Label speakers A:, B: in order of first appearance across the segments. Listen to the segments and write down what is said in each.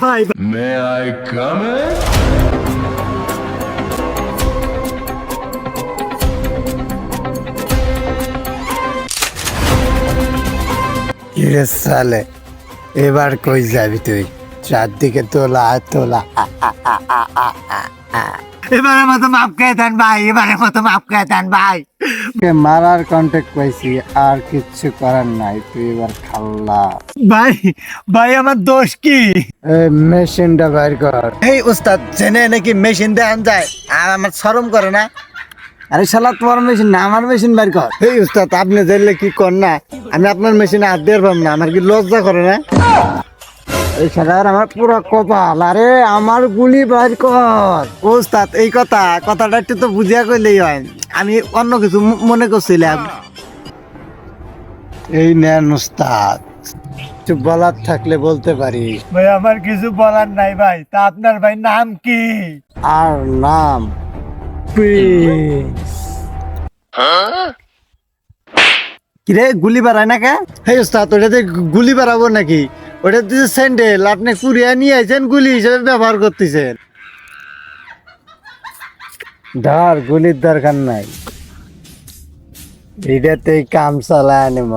A: ভাই
B: May I come in?
C: কিরে সালে এবার কই যাবি তুই? চারদিকে তোলা তোলা এবারের মতো মাপ খেয়ে দেন ভাই এবারের মতো মাপ খেয়ে দেন ভাই। মারার কন্ট্যাক্ট পাইছি আর কিচ্ছু করার নাই তুই এবার খাল্লা।
A: ভাই ভাই আমার দোষ কি?
C: মেশিনটা বাইর কর। এই উস্তাদ জেনে নাকি মেশিন দেন যায় আর আমার শরম করে না। আরে শালা তোমার মেশিন না আমার মেশিন বাইর কর। এই উস্তাদ আপনি জানলে কি কর না? আমি আপনার মেশিনে হাত দিয়ে পারব না আমার কি লজ্জা করে না? এই শালার আমার পুরো কপাল। আরে আমার গুলি বাইর কর। উস্তাদ এই কথা কথাটা একটু তো বুঝিয়া কইলেই হয়। আমি অন্য কিছু মনে করছিলাম। এই নেন উস্তাদ কিছু বলার থাকলে বলতে পারিস
A: ভাই আমার কিছু বলার নাই ভাই। তা আপনার ভাই নাম কি?
C: আর নাম প্রিন্স। কিরে গুলি বাড়ায় না কে? হে ওস্তাদ ওটাতে গুলি বাড়াবো নাকি? ওটা দিয়ে স্যান্ডেল, আপনি কুড়িয়া নিয়ে আইছেন, গুলি হিসেবে ব্যবহার করতেছেন। ধর, গুলির দরকার নাই। এটাতে কাম চালায় আনিম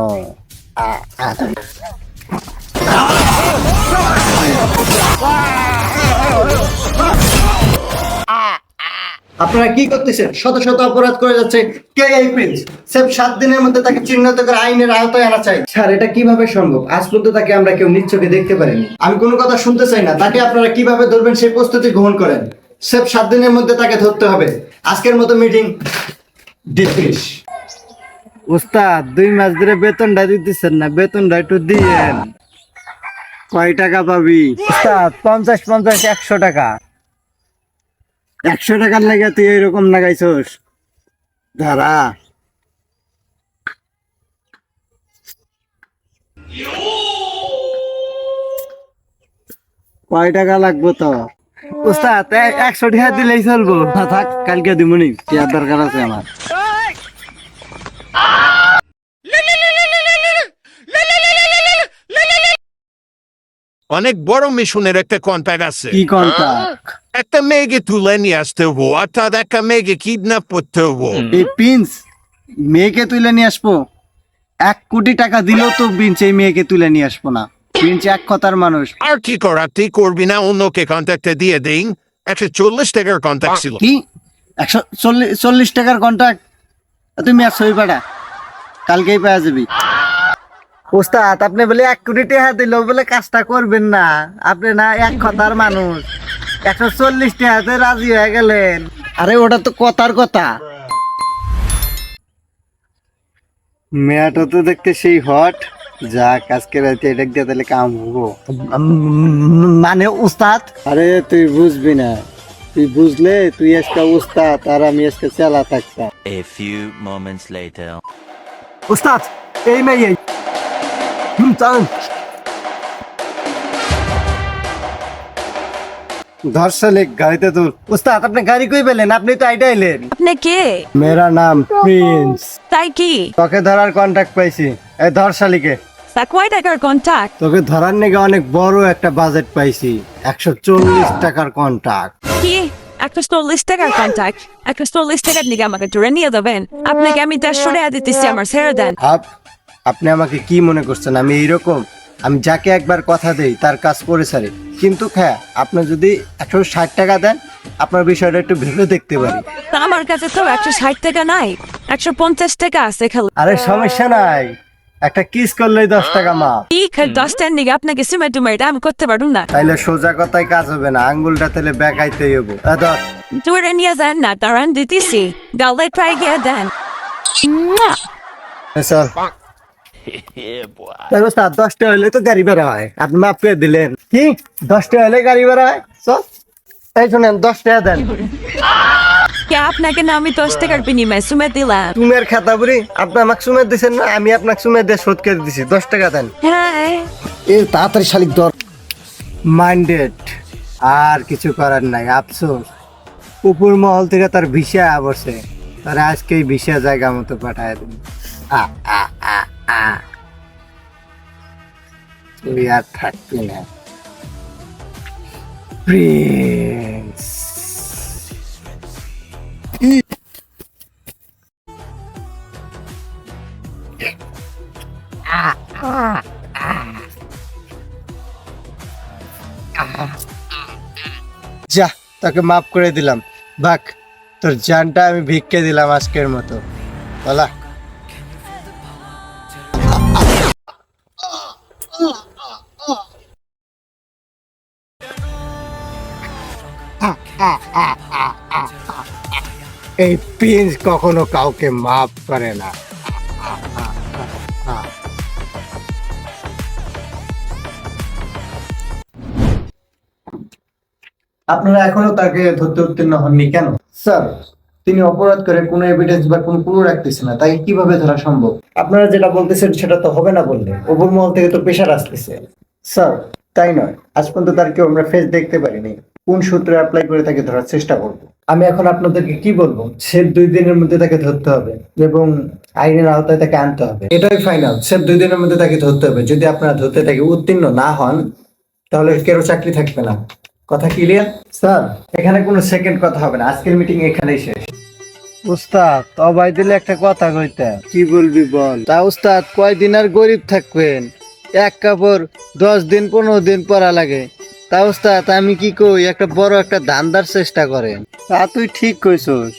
C: আপনারা কি করতেছেন? শত শত অপরাধ করে যাচ্ছে কে এই প্রিন্স সেফ সাত দিনের মধ্যে তাকে চিহ্নিত করে আইনের আওতায় আনা চাই। স্যার এটা কীভাবে সম্ভব? আজ পর্যন্ত তাকে আমরা কেউ নিচ্ছকে দেখতে পারিনি। আমি কোনো কথা শুনতে চাই না। তাকে আপনারা কীভাবে ধরবেন সেই প্রস্তুতি গ্রহণ করেন? সেফ সাত দিনের মধ্যে তাকে ধরতে হবে। আজকের মতো মিটিং ডিসমিস উস্তাদ দুই মাস ধরে বেতনটা দিতেছেন না। বেতনটা একটু দিয়েন। কয় টাকা পাবি? উস্তাদ পঞ্চাশ পঞ্চাশ একশো টাকা। একশো টাকার লাগে তুই এরকম লাগাইছস? ধারা কয় টাকা লাগবো তো? উস্তাদ একশো টাকা দিলেই চলবো। থাক, কালকে দিমুনি দরকার আছে আমার।
D: অনেক বড় মিশনের একটা কন্ট্যাক্ট আছে।
C: কি কন্টাক্ট
D: একটা মেয়েকে তুলে নিয়ে আসতে হব অর্থাৎ একটা মেয়েকে কিডন্যাপ করতে হব।
C: এই প্রিন্স মেয়েকে তুলে নিয়ে আসব? এক কোটি টাকা দিলেও তো প্রিন্স এই মেয়েকে তুলে নিয়ে আসব না। প্রিন্স এক কথার মানুষ।
D: আর কি করার তুই করবি না অন্যকে কন্ট্যাক্টে দিয়ে দিন একশো চল্লিশ টাকার কন্ট্যাক্ট ছিল।
C: কি? একশো চল্লিশ চল্লিশ টাকার কন্ট্রাক্ট তুমি আর ছবি পাঠা কালকেই পাওয়া যাবি। ওস্তাদ আপনি বলে এক কোটি টাকা দিলেও বলে কাজটা করবেন না। আপনি না এক কথার মানুষ। একশো চল্লিশ টাকাতে রাজি হয়ে গেলেন। আরে ওটা তো কথার কথা। মেয়াটা তো দেখতে সেই হট। যাক আজকে রাতে এটা দিয়ে তাহলে কাম হব। মানে উস্তাদ আরে তুই বুঝবি না। তুই বুঝলে তুই আজকে উস্তাদ আর আমি আজকে চালা থাকতাম।
E: A few moments later.
A: উস্তাদ এই মেয়ে চলেন
C: গাড়িতে তুল উস্তাদ আপনি গাড়ি কই পেলেন? আপনি তো আইডা এলেন।
F: আপনি কে?
C: মেরা নাম প্রিন্স।
F: তাই কি?
C: তোকে ধরার কন্টাক্ট পাইছি। এই ধর্ষালিকে
F: তা কয় টাকার কন্ট্যাক্ট
C: তোকে ধরার নাকি অনেক বড় একটা বাজেট পাইছি। একশো চল্লিশ টাকার কন্ট্রাক্ট
F: কি? একটা চল্লিশ টাকার কন্ট্যাক্ট একটা চল্লিশ টাকার নিকে আমাকে ধরে নিয়ে দেবেন আপনাকে আমি দেড়শো টাকা দিতেছি আমার ছেড়ে দেন।
C: আপ আপনি আমাকে কি মনে করছেন? আমি এইরকম আমি যাকে একবার কথা দেই তার কাজ করে সারি। কিন্তু হ্যাঁ আপনি যদি একশো ষাট টাকা দেন আপনার বিষয়টা একটু ভেবে দেখতে পারি।
F: তা আমার কাছে তো একশো ষাট টাকা নাই একশো পঞ্চাশ টাকা আছে খালি।
C: আরে সমস্যা নাই একটা কিস করলেই দশ টাকা মা
F: কি খালি দশ টাকার নিকে আপনাকে সিমেন্ট টুমেন্ট আমি করতে পারুন না।
C: তাইলে সোজা কথায় কাজ হবে না আঙ্গুলটা তাহলে বেকাইতেই হব। এ ধর।
F: ধরে নিয়ে যান না দাঁড়ান দিতেছি। গালে ট্রাই গিয়ে দেন।
C: এ চল। ওস্তাদ, দশটা হলে তো গাড়ি বেড়া হয়। আপনি মাফ করে দিলেন। কি? দশটা হলে গাড়ি বেড়া হয়? চল। এই শুনেন দশ টাকা দেন।
F: কে আপনাকে না আমি দশ টাকার বিনিময়ে সুমে দিলাম?
C: তুমের খাতা বুড়ি আপনি আমাকে সুমের দিচ্ছেন না আমি আপনাকে সুমের দিয়ে শোধ করে দিছি। দশ টাকা দেন।
F: হ্যাঁ।
C: এ তাড়াতাড়ি শালিক দর মাইন্ডেড আর কিছু করার নাই আফসোস। উপর মহল থেকে তার ভিসা বসে তার আজকে ভিসা জায়গা মতো পাঠায় দিন আ আ। আ তুই আর থাকবি না যা, তোকে মাফ করে দিলাম। বাক তোর জানটা আমি ভিক্ষে দিলাম আজকের মতো। বলা এই প্রিন্স কখনো কাউকে মাফ করে না। আপনারা এখনও তাকে ধরতে উত্তীর্ণ হননি কেন? স্যার তিনি অপরাধ করে কোনো এভিডেন্স বা কোনো প্রুফ রাখতেছে না তাই কীভাবে ধরা সম্ভব? আপনারা যেটা বলতেছেন সেটা তো হবে না বললে। উপর মহল থেকে তো প্রেশার আসতেছে। স্যার তাই নয়। আজ পর্যন্ত তার কেউ আমরা ফেস দেখতে পারিনি। কোন সূত্রে অ্যাপ্লাই করে তাকে ধরার চেষ্টা করব? আমি এখন আপনাদেরকে কি বলব? সে দুই দিনের মধ্যে তাকে ধরতে হবে এবং আইনের আওতায় তাকে আনতে হবে। এটাই ফাইনাল সে দুই দিনের মধ্যে তাকে ধরতে হবে। যদি আপনারা ধরতে তাকে উত্তীর্ণ না হন তাহলে কেউ চাকরি থাকবে না। কথা ক্লিয়ার স্যার এখানে কোনো সেকেন্ড কথা হবে না। আজকের মিটিং এখানেই শেষ। উস্তাদ অবাই দিলে একটা কথা কইতে। কি বলবি বল? তা উস্তাদ কয়দিন আর গরিব থাকবেন? এক কাপড় দশ দিন পনেরো দিন পরা লাগে। তা উস্তাদ আমি কি কই একটা বড় একটা ধান্দার চেষ্টা করেন। তা তুই ঠিক কইছস।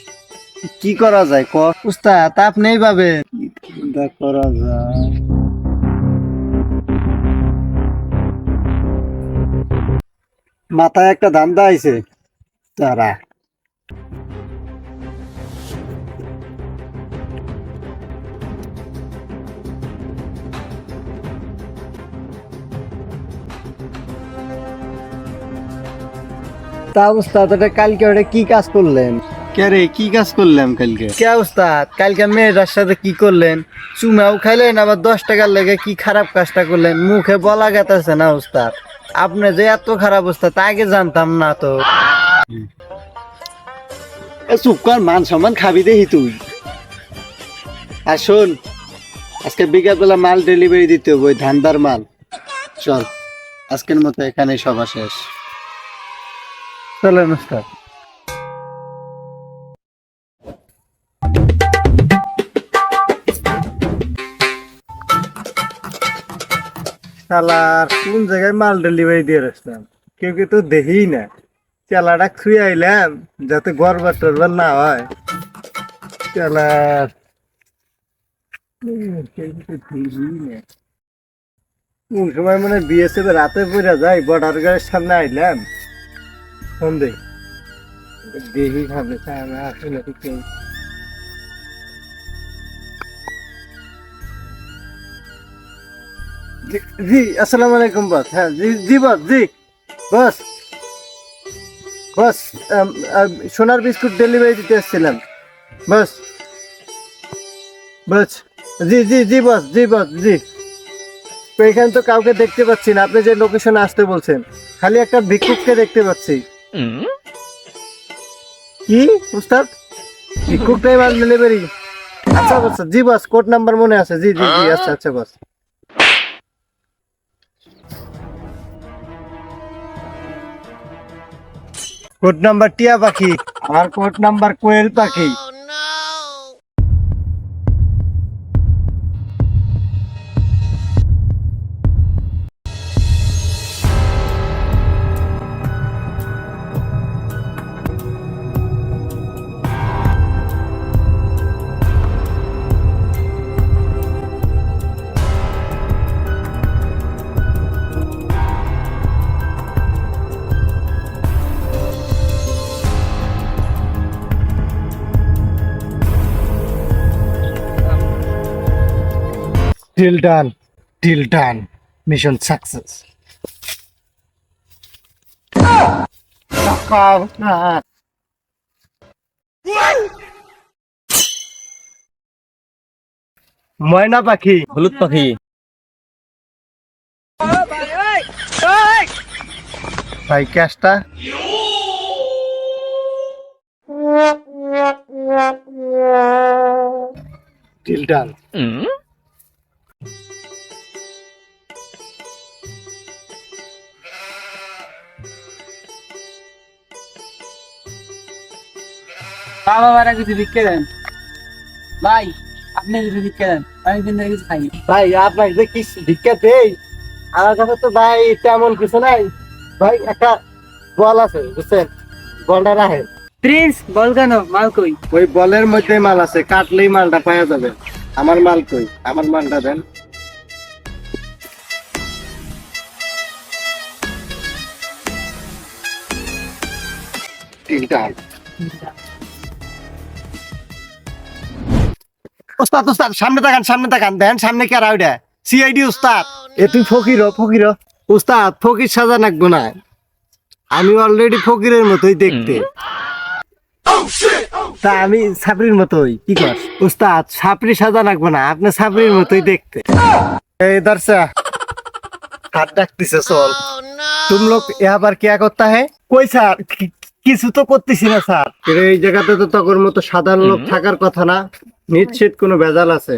C: কি করা যায় ক? উস্তাদ আপনিই ভাবেন কি করা যায়? মাথায় একটা ধান্দা আইছে। তারা তা উস্তাদ এটা কালকে ওটা কি কাজ করলেন? কে রে কি কাজ করলাম কালকে? কে উস্তাদ কালকে মেয়েটার সাথে কি করলেন? চুমাও খাইলেন আবার দশ টাকার লেগে কি খারাপ কাজটা করলেন? মুখে বলা গেতেছে না উস্তাদ আপনি যে এত খারাপ উস্তাদ আগে জানতাম না তো। চুপ কর মান সম্মান খাবি দেখি তুই। আর শোন আজকে বিকাল বেলা মাল ডেলিভারি দিতে হবে ওই ধান্দার মাল। চল আজকের মতো এখানেই সভা শেষ। চলেন উস্তাদ শালার, কোন জায়গায় মাল ডেলিভারি দিয়ে রাখলাম কেউ কেউ তো দেখি না। চালাটা খুঁয়ে আইলাম, যাতে গড়বার টরবার না হয়। চালার। কোন সময় মানে বিএসএফ রাতে পড়ে যায় বর্ডার গাড়ির সামনে আইলাম। ফোন দে দেখি খাবে আমি আসলে কেউ জি আসসালামু আলাইকুম বস। হ্যাঁ জি জি বস জি। বস। বস সোনার বিস্কুট ডেলিভারি দিতে এসেছিলাম। বস। বস, জি জি জি বস জি বস, জি। এখানে তো কাউকে দেখতে পাচ্ছি না। আপনি যে লোকেশনে আসতে বলছেন, খালি একটা ভিক্ষুককে দেখতে পাচ্ছি। কি উস্তাদ? টাইম মাল ডেলিভারি আচ্ছা বস জি বস কোড নাম্বার মনে আছে। জি জি জি আচ্ছা আচ্ছা বস। কোড নাম্বার টিয়া পাখি। আর কোড নাম্বার কোয়েল পাখি। Deal done deal done mission success ময়না পাখি। হলুদ পাখি। ভাই ক্যাশটা ডিল ডান
G: বাবা মারা কিছু ভিক্ষে দেন। ভাই আপনি কিছু ভিক্ষে দেন। অনেকদিন ধরে কিছু খাইনি।
C: ভাই আপনার যে কি ভিক্ষা দেই? আমার কাছে তো ভাই তেমন কিছু নাই। ভাই একটা বল আছে বুঝছেন? বলটা রাখে
G: প্রিন্স বল কেন? মাল কই?
C: ওই বলের মধ্যে মাল আছে কাটলেই মালটা পাওয়া যাবে। আমার মাল কই? আমার মালটা দেন। তিনটা। ওস্তাদ ওস্তাদ সামনে তাকান সামনে তাকান। দেখেন সামনে কে রাউডা সিআইডি ওস্তাদ। এ তুই ফকির ফকির। ওস্তাদ ফকির সাজা নাকবো না। আমি অলরেডি ফকিরের মতোই দেখতে। oh, oh, তা আমি সাপড়ির মতোই কি কর? ওস্তাদ সাপড়ি সাজা রাখব না আপনি সাপড়ির মতোই দেখতে। এই দর্শা হাত ডাকতেছে চল। oh, তুম লোক এবার কে করতে হে? কই স্যার? কিছু তো করতেছি না স্যার। এই জায়গাতে তো তখন মতো সাধারণ লোক থাকার কথা না। নিশ্চিত কোনো ভেজাল আছে?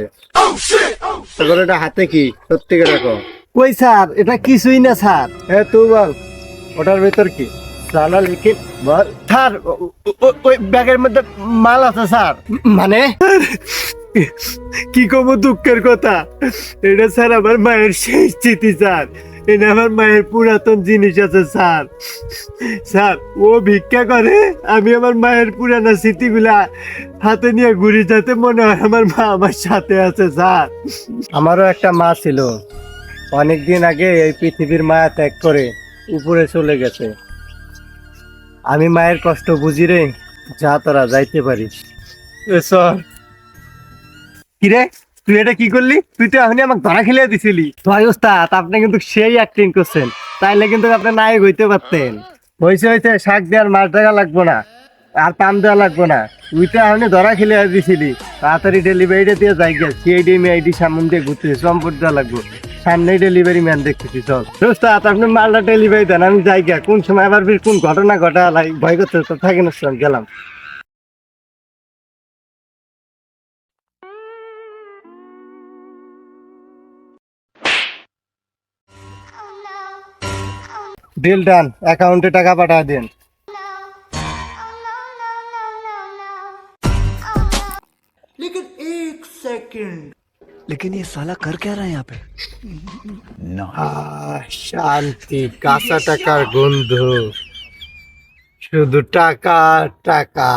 C: তারপর এটা হাতে কি? সত্যি রাখো কই স্যার? এটা কিছুই না স্যার। হ্যাঁ তুই বল ওটার ভেতর কি? সালা লিখে বল। স্যার ওই ব্যাগের মধ্যে মাল আছে স্যার। মানে? কি কব দুঃখের কথা? এটা স্যার আমার মায়ের শেষ স্মৃতি স্যার। এটা আমার মায়ের পুরাতন জিনিস আছে স্যার। স্যার ও ভিক্ষা করে আমি আমার মায়ের পুরানো স্মৃতিগুলা হাতে নিয়ে ঘুরি যাতে মনে হয় আমার মা আমার সাথে আছে স্যার। আমারও একটা মা ছিল। অনেক দিন আগে এই পৃথিবীর মায়া ত্যাগ করে উপরে চলে গেছে। আমি মায়ের কষ্ট বুঝি রে যা তোরা যাইতে পারিস এ সর কিরে? তুই এটা কি করলি? তুই তো এখনই আমাকে ধরা খেলিয়ে দিছিলি। ভাই ওস্তাদ আপনি কিন্তু সেই অ্যাক্টিং করছেন। তাইলে কিন্তু আপনি নায়ক হইতে পারতেন। হয়েছে হয়েছে শাক দেওয়ার মাছ দেখা লাগবো না। আর পাম দেওয়া লাগবো না। তুই তো এখনই ধরা খেলিয়ে দিছিলি। তাড়াতাড়ি ডেলিভারিটা দিয়ে যাই গে সিআইডি মিআইডি সামন দিয়ে ঘুরতে সম্পদ দেওয়া লাগবো। সামনেই ডেলিভারি ম্যান দেখতেছি চল। ওস্তাদ আপনি মালটা ডেলিভারি দেন আমি যাই গে কোন সময় আবার কোন ঘটনা ঘটা ভয় করতে তো থাকি না শোন, গেলাম। ডিল ডান অ্যাকাউন্টে টাকা পাঠা দিন। আহ, শান্তি কাঁচা টাকার গন্ধ শুধু টাকা টাকা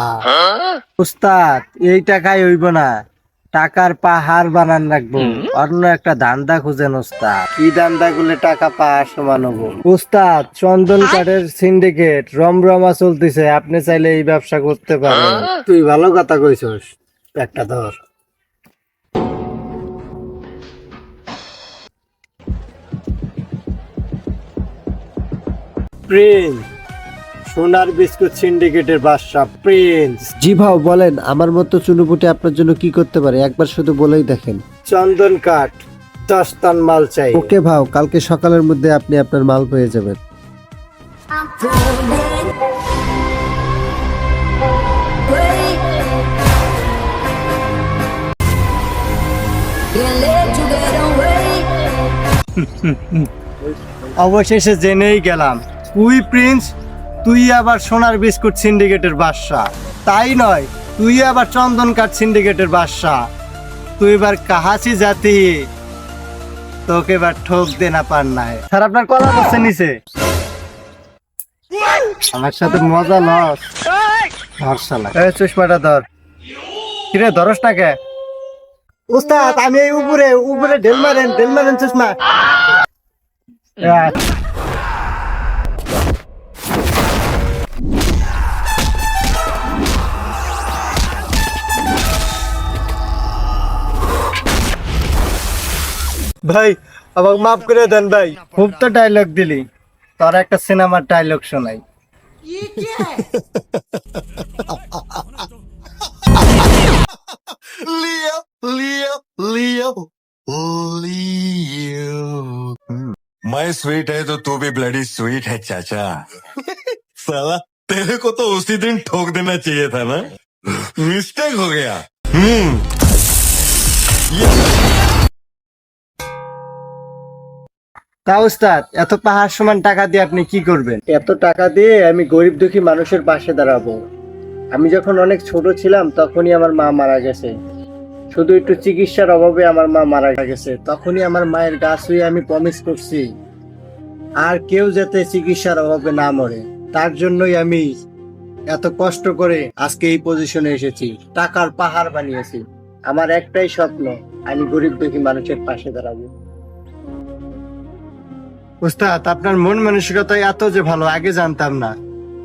C: উস্তাদ এই টাকাই হইব না টাকার পাহাড় বানান রাখব। অন্য একটা ধান্দা খুঁজেন উস্তাদ কি ধান্দা গুলো টাকা পাহাড় সমান হব উস্তাদ চন্দন কাঠের সিন্ডিকেট রমরমা চলতেছে আপনি চাইলে এই ব্যবসা করতে পারেন। তুই ভালো কথা কইছস। একটা ধর। প্রিন্স সোনার বিস্কুট সিন্ডিকেটের বাদশা প্রিন্স।
H: জি ভাও বলেন আমার মতো চুনুপুটি আপনার জন্য কি করতে পারে? একবার শুধু বলেই দেখেন।
C: চন্দন কাঠ দশ টন মাল চাই।
H: ওকে ভাও কালকে সকালের মধ্যে আপনি আপনার মাল পেয়ে যাবেন।
C: অবশেষে জেনেই গেলাম তুই প্রিন্স তুই আবার সোনার বিস্কুট সিন্ডিকেটের বাদশা। তাই নয়, তুই আবার চন্দন কাঠ সিন্ডিকেটের বাদশা। তুই এবার কাহাসি জাতি। তোকে এবার ঠোক দে না পার নাই স্যার, আপনার কলা করছে নিচে। আমার সাথে মজা লস। ধরসালা এই ধর। কিরে, ধরস না কে? উস্তাদ, আমি এই উপরে উপরে ঢেল মারেন ঢেল মারেন চশমা। ভাই আমাকে মাফ করে দেন ভাই খুব তো ডায়লগ দিলি তোর একটা সিনেমার ডায়লগ শোনাই
B: मैं स्वीट है तो तू भी ब्लडी स्वीट है चाचा साला तेरे को तो उसी दिन ठोक देना चाहिए था ना मिस्टेक हो गया हम्म
C: তা উস্তাদ এত পাহাড় সমান টাকা দিয়ে আপনি কি করবেন? এত টাকা দিয়ে আমি গরিব দুঃখী মানুষের পাশে দাঁড়াবো। আমি যখন অনেক ছোট ছিলাম, তখনই আমার মা মারা গেছে। শুধু একটু চিকিৎসার অভাবে আমার মা মারা গেছে। তখনই আমার মায়ের গাছ হয়ে আমি প্রমিস করছি, আর কেউ যাতে চিকিৎসার অভাবে না মরে। তার জন্যই আমি এত কষ্ট করে আজকে এই পজিশনে এসেছি। টাকার পাহাড় বানিয়েছি। আমার একটাই স্বপ্ন, আমি গরিব দুঃখী মানুষের পাশে দাঁড়াবো। উস্তাদ আপনার মন মানসিকতা এত যে ভালো, আগে জানতাম না।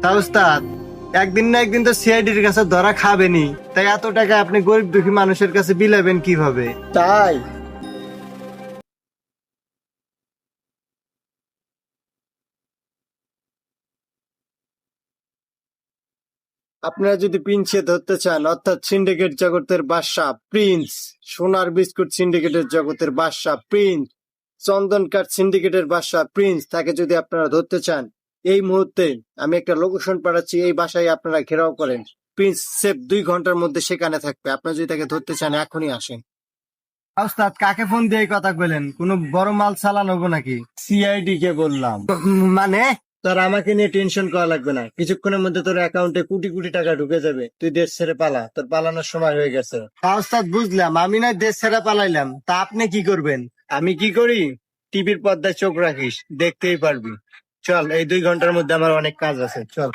C: তা উস্তাদ একদিন না একদিন তো সিআইডির কাছে ধরা খাবেনি। তাই এত টাকা আপনি গরিব দুঃখী মানুষের কাছে বিলাবেন কীভাবে? তাই? আপনারা যদি প্রিন্সে ধরতে চান, অর্থাৎ সিন্ডিকেট জগতের বাদশাহ প্রিন্স সোনার বিস্কুট সিন্ডিকেটের জগতের বাদশাহ প্রিন্স চন্দন কাঠ সিন্ডিকেটের বাসা প্রিন্স তাকে যদি আপনারা ধরতে চান এই মুহূর্তে আমি একটা লোকেশন পাঠাচ্ছি এই বাসায় আপনারা ঘেরাও করেন। প্রিন্স সেফ দুই ঘণ্টার মধ্যে সেখানে থাকবে। আপনারা যদি তাকে ধরতে চান এখনই আসেন। ওস্তাদ কাকে ফোন দিয়ে কথা বলেন? কোন বড় মাল চালান হব নাকি? সিআইডি কে বললাম। মানে? তোর আমাকে নিয়ে টেনশন করা লাগবে না। কিছুক্ষণের মধ্যে তোর অ্যাকাউন্টে কোটি কোটি টাকা ঢুকে যাবে। তুই দেশ ছেড়ে পালা। তোর পালানোর সময় হয়ে গেছে। হ্যাঁ, ওস্তাদ বুঝলাম। আমি না দেশ ছেড়ে পালাইলাম। তা আপনি কি করবেন? আমি কি করি? টিভির পর্দায় চোখ রাখিস দেখতেই পারবি। চল এই দুই ঘণ্টার মধ্যে আমার অনেক কাজ আছে চল।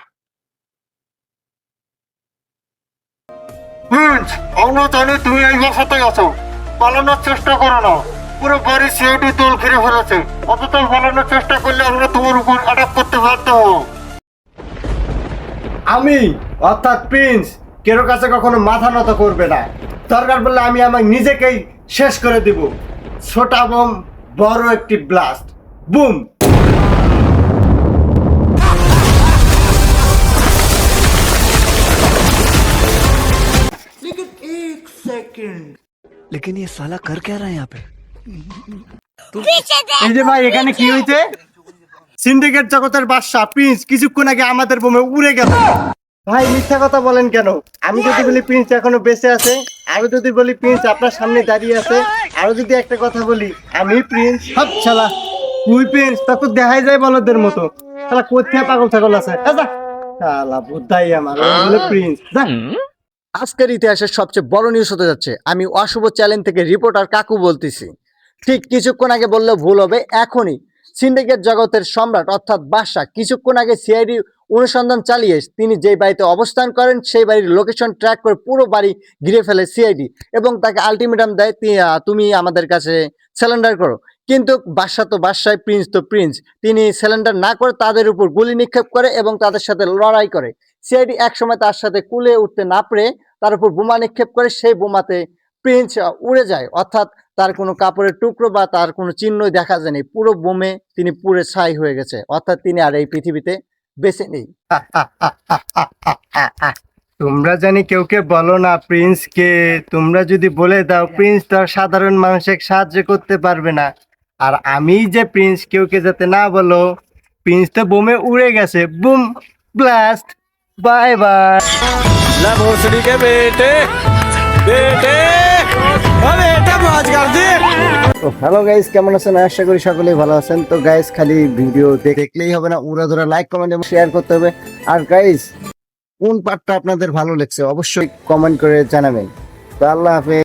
C: তুমি এই বাসাতে আছো পালানোর চেষ্টা করো না। পুরো বাড়ি সিআইডি দল ঘিরে ফেলেছে। অথচ পালানোর চেষ্টা করলে আমরা তোমার উপর অ্যাটাক করতে বাধ্য হব। আমি অর্থাৎ প্রিন্স কেরো কাছে কখনো মাথা নত করবে না। দরকার বললে আমি আমার নিজেকেই শেষ করে দিব। ছোটা বোম বড় একটি ব্লাস্ট বুম এই যে ভাই এখানে কি হইছে? সিন্ডিকেট জগতের বাদশা প্রিন্স কিছুক্ষণ আগে আমাদের বোমে উড়ে গেল। ভাই, মিথ্যা কথা বলেন কেন? আমি যদি বলি প্রিন্স এখনও বেঁচে আছে, আমি যদি বলি প্রিন্স আপনার সামনে দাঁড়িয়ে আছে, আরও যদি একটা কথা বলি, আমি প্রিন্স সব ছালা তুই প্রিন্স তা তো দেখাই যায় বলদের মতো। শালা, কোথায় পাগল ছাগল আছে? বুদ্ধাই আমার প্রিন্স। আজকের ইতিহাসের সবচেয়ে বড় নিউজ হতে যাচ্ছে। আমি অশুভ চ্যালেঞ্জ থেকে রিপোর্টার কাকু বলতেছি। ঠিক কিছুক্ষণ আগে বললে ভুল হবে, এখনই সিন্ডিকেট জগতের সম্রাট, অর্থাৎ বাদশাহ, কিছুক্ষণ আগে সিআইডি অনুসন্ধান চালিয়ে তিনি যেই বাড়িতে অবস্থান করেন, সেই বাড়ির লোকেশন ট্র্যাক করে পুরো বাড়ি ঘিরে ফেলে সিআইডি এবং তাকে আলটিমেটাম দেয় তুমি আমাদের কাছে স্যালেন্ডার করো। কিন্তু বাদশাহ তো বাদশাহ প্রিন্স তো প্রিন্স তিনি স্যালেন্ডার না করে তাদের উপর গুলি নিক্ষেপ করে এবং তাদের সাথে লড়াই করে। সিআইডি একসময় তার সাথে কুলে উঠতে না পেরে তার উপর বোমা নিক্ষেপ করে, সেই বোমাতে প্রিন্স উড়ে যায়। অর্থাৎ তার কোনো কাপড়ের টুকরো বা তার কোনো চিহ্নই দেখা যায়নি পুরো বোমে তিনি পুরে ছাই হয়ে গেছে। অর্থাৎ তিনি আর এই পৃথিবীতে বেঁচে নেই। তোমরা জানি কেউ কে বলো না প্রিন্স কে তোমরা যদি বলে দাও প্রিন্স তো সাধারণ মানুষের সাহায্য করতে পারবে না। আর আমি যে প্রিন্স কেউ কে যাতে না বলো প্রিন্স তো বোমে উড়ে গেছে। Boom blast bye bye. Hello guys কেমন আছেন? আশা করি সকলেই ভালো আছেন। তো গাইস খালি ভিডিও দেখলেই হবে না, উড়া ধরা লাইক কমেন্ট এবং শেয়ার করতে হবে। আর গাইস কোন পার্টটা আপনাদের ভালো লেগেছে অবশ্যই কমেন্ট করে জানাবেন। তো আল্লাহ হাফেজ।